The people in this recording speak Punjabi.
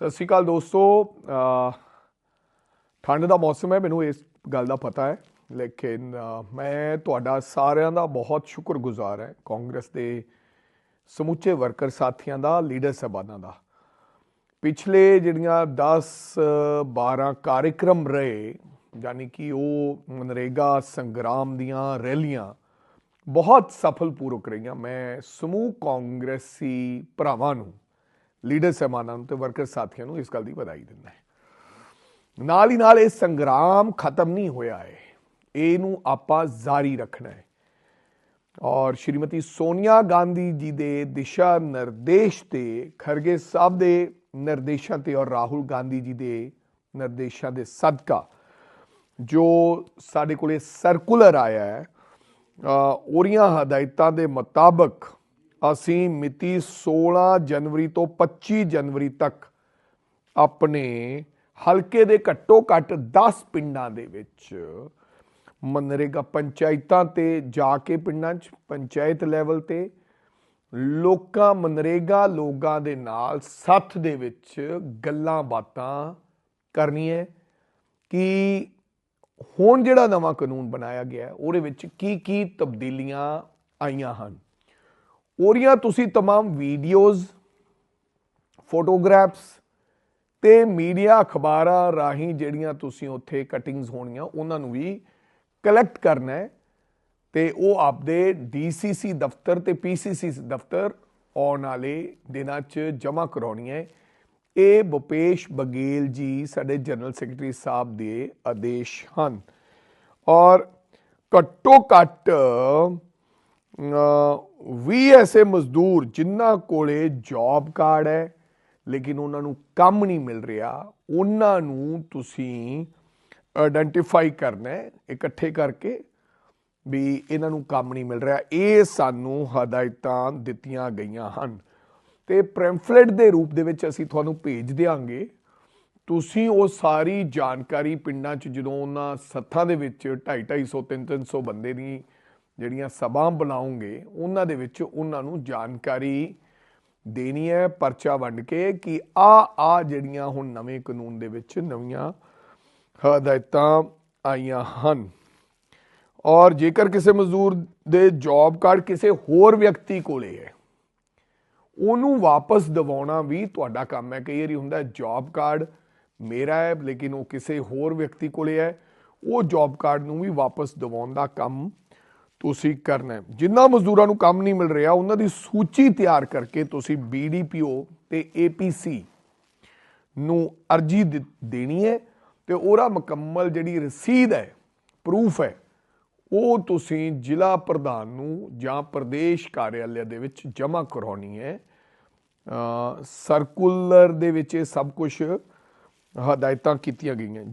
ਸਤਿ ਸ਼੍ਰੀ ਅਕਾਲ ਦੋਸਤੋ। ਠੰਡ ਦਾ ਮੌਸਮ ਹੈ, ਮੈਨੂੰ ਇਸ ਗੱਲ ਦਾ ਪਤਾ ਹੈ। ਲੇਕਿਨ ਮੈਂ ਤੁਹਾਡਾ ਸਾਰਿਆਂ ਦਾ ਬਹੁਤ ਸ਼ੁਕਰਗੁਜ਼ਾਰ ਹੈ, ਕਾਂਗਰਸ ਦੇ ਸਮੁੱਚੇ ਵਰਕਰ ਸਾਥੀਆਂ ਦਾ, ਲੀਡਰ ਸਭਾਨਾਂ ਦਾ। ਪਿਛਲੇ ਜਿਹੜੀਆਂ 10 12 ਕਾਰਜਕ੍ਰਮ ਰਹੇ, ਯਾਨੀ ਕਿ ਉਹ ਮਨਰੇਗਾ ਸੰਗਰਾਮ ਦੀਆਂ ਰੈਲੀਆਂ ਬਹੁਤ ਸਫਲਪੂਰਵਕ ਰਹੀਆਂ। ਮੈਂ ਸਮੂਹ ਕਾਂਗਰਸੀ ਭਰਾਵਾਂ ਨੂੰ ਲੀਡਰ ਸਹਿਬਾਨਾਂ ਨੂੰ ਤੇ ਵਰਕਰ ਸਾਥੀਆਂ ਨੂੰ ਇਸ ਗੱਲ ਦੀ ਵਧਾਈ ਦਿੰਦਾ ਹੈ। ਨਾਲ ਹੀ ਨਾਲ ਇਹ ਸੰਗਰਾਮ ਖਤਮ ਨਹੀਂ ਹੋਇਆ ਹੈ। ਇਹਨੂੰ ਆਪਾਂ ਜਾਰੀ ਰੱਖਣਾ ਹੈ। ਔਰ ਸ਼੍ਰੀਮਤੀ ਸੋਨੀਆ ਗਾਂਧੀ ਜੀ ਦੇ ਦਿਸ਼ਾ ਨਿਰਦੇਸ਼ ਤੇ ਖਰਗੇ ਸਾਹਿਬ ਦੇ ਨਿਰਦੇਸ਼ਾਂ ਤੇ ਔਰ ਰਾਹੁਲ ਗਾਂਧੀ ਜੀ ਦੇ ਨਿਰਦੇਸ਼ਾਂ ਦੇ ਸਦਕਾ ਜੋ ਸਾਡੇ ਕੋਲੇ ਸਰਕੂਲਰ ਆਇਆ ਹੈ ਅ, ਉਹਦੀਆਂ ਹਦਾਇਤਾਂ ਦੇ ਮੁਤਾਬਕ ਅਸੀਂ ਮਿਤੀ 16 ਜਨਵਰੀ ਤੋਂ 25 ਜਨਵਰੀ ਤੱਕ ਆਪਣੇ ਹਲਕੇ ਦੇ ਘੱਟੋ ਘੱਟ 10 ਪਿੰਡਾਂ ਦੇ ਵਿੱਚ ਮਨਰੇਗਾ ਪੰਚਾਇਤਾਂ ਤੇ ਜਾ ਕੇ ਪਿੰਡਾਂ 'ਚ, ਪੰਚਾਇਤ ਲੈਵਲ ਤੇ, ਲੋਕਾਂ ਮਨਰੇਗਾ ਲੋਕਾਂ ਦੇ ਨਾਲ ਸੱਥ ਦੇ ਵਿੱਚ ਗੱਲਾਂ ਬਾਤਾਂ ਕਰਨੀਆਂ ਕਿ ਹੁਣ ਜਿਹੜਾ ਨਵਾਂ ਕਾਨੂੰਨ ਬਣਾਇਆ ਗਿਆ, ਉਹਦੇ ਵਿੱਚ ਕੀ ਕੀ ਤਬਦੀਲੀਆਂ ਆਈਆਂ ਹਨ? ਉਹਦੀਆਂ ਤੁਸੀਂ तमाम ਵੀਡੀਓਜ਼ ਫੋਟੋਗ੍ਰਾਫਸ ਤੇ ਮੀਡੀਆ ਅਖਬਾਰਾਂ ਰਾਹੀਂ ਜਿਹੜੀਆਂ ਤੁਸੀਂ ਉੱਥੇ ਕਟਿੰਗਸ ਹੋਣੀਆਂ ਉਹਨਾਂ ਨੂੰ ਵੀ ਕਲੈਕਟ ਕਰਨਾ ਹੈ ਤੇ ਉਹ ਆਪਦੇ ਡੀਸੀਸੀ ਦਫ਼ਤਰ ਤੇ ਪੀਸੀਸੀ ਦਫ਼ਤਰ ਆਉਣ ਵਾਲੇ ਦਿਨਾਂ 'ਚ ਜਮ੍ਹਾਂ ਕਰਾਉਣੀ ਹੈ ਇਹ ਭੁਪੇਸ਼ ਬਗੇਲ ਜੀ ਸਾਡੇ ਜਨਰਲ ਸੈਕਟਰੀ ਸਾਹਿਬ ਦੇ ਆਦੇਸ਼ ਹਨ ਔਰ ਘੱਟੋ ਘੱਟ ਵੀ ਐਸੇ ਮਜ਼ਦੂਰ ਜਿਨ੍ਹਾਂ ਕੋਲੇ ਜੌਬ ਕਾਰਡ ਹੈ, ਲੇਕਿਨ ਉਹਨਾਂ ਨੂੰ ਕੰਮ ਨਹੀਂ ਮਿਲ ਰਿਹਾ, ਉਹਨਾਂ ਨੂੰ ਤੁਸੀਂ ਆਇਡੈਂਟੀਫਾਈ ਕਰਨਾ ਹੈ ਇਕੱਠੇ ਕਰਕੇ ਵੀ ਇਹਨਾਂ ਨੂੰ ਕੰਮ ਨਹੀਂ ਮਿਲ ਰਿਹਾ। ਇਹ ਸਾਨੂੰ ਹਦਾਇਤਾਂ ਦਿੱਤੀਆਂ ਗਈਆਂ ਹਨ। ਤੇ ਪ੍ਰੈਂਫਲੇਟ ਦੇ ਰੂਪ ਦੇ ਵਿੱਚ ਅਸੀਂ ਤੁਹਾਨੂੰ ਭੇਜ ਦਿਆਂਗੇ। ਤੁਸੀਂ ਉਹ ਸਾਰੀ ਜਾਣਕਾਰੀ ਪਿੰਡਾਂ 'ਚ ਜਦੋਂ ਉਹਨਾਂ ਸੱਥਾਂ ਦੇ ਵਿੱਚ 2.5 250 300 ਬੰਦੇ ਦੀ ਜਿਹੜੀਆਂ ਸਭਾ ਬੁਲਾਉਂਗੇ ਉਹਨਾਂ ਦੇ ਵਿੱਚ ਉਹਨਾਂ ਨੂੰ ਜਾਣਕਾਰੀ ਦੇਣੀ ਹੈ, ਪਰਚਾ ਵੰਡ ਕੇ ਕਿ ਆ ਆ ਜਿਹੜੀਆਂ ਹੁਣ ਨਵੇਂ ਕਾਨੂੰਨ ਦੇ ਵਿੱਚ ਨਵੀਆਂ ਹਦਾਇਤਾਂ ਆਈਆਂ ਹਨ। ਔਰ ਜੇਕਰ ਕਿਸੇ ਮਜ਼ਦੂਰ ਦੇ ਜੌਬ ਕਾਰਡ ਕਿਸੇ ਹੋਰ ਵਿਅਕਤੀ ਕੋਲੇ ਹੈ, ਉਹਨੂੰ ਵਾਪਸ ਦਿਵਾਉਣਾ ਵੀ ਤੁਹਾਡਾ ਕੰਮ ਹੈ। ਕਈ ਵਾਰੀ ਹੁੰਦਾ ਜੌਬ ਕਾਰਡ ਮੇਰਾ ਹੈ, ਲੇਕਿਨ ਉਹ ਕਿਸੇ ਹੋਰ ਵਿਅਕਤੀ ਕੋਲੇ ਹੈ, ਉਹ ਜੌਬ ਕਾਰਡ ਨੂੰ ਵੀ ਵਾਪਸ ਦਿਵਾਉਣ ਦਾ ਕੰਮ ਤੁਸੀਂ ਕਰਨਾ ਹੈ। ਮਜ਼ਦੂਰਾਂ ਨੂੰ ਕੰਮ ਨਹੀਂ ਮਿਲ ਰਿਹਾ, ਉਹਨਾਂ ਦੀ ਸੂਚੀ ਤਿਆਰ ਕਰਕੇ ਤੁਸੀਂ ਬੀਡੀਪੀਓ ਤੇ ਏਪੀਸੀ ਨੂੰ ਅਰਜੀ ਦੇ- ਦੇਣੀ ਹੈ ਤੇ ਉਹਦਾ ਮੁਕੰਮਲ ਜਿਹੜੀ ਰਸੀਦ ਹੈ ਪ੍ਰੂਫ ਹੈ, ਉਹ ਤੁਸੀਂ ਜ਼ਿਲ੍ਹਾ ਪ੍ਰਧਾਨ ਨੂੰ ਜਾਂ ਪ੍ਰਦੇਸ਼ ਕਾਰਿਆਲय ਦੇ ਵਿੱਚ ਜਮ੍ਹਾਂ ਕਰਾਉਣੀ ਹੈ। ਸਰਕੂਲਰ ਦੇ ਵਿੱਚ ਇਹ ਸਭ ਕੁਝ ਹਦਾਇਤਾਂ ਕੀਤੀਆਂ ਗਈਆਂ।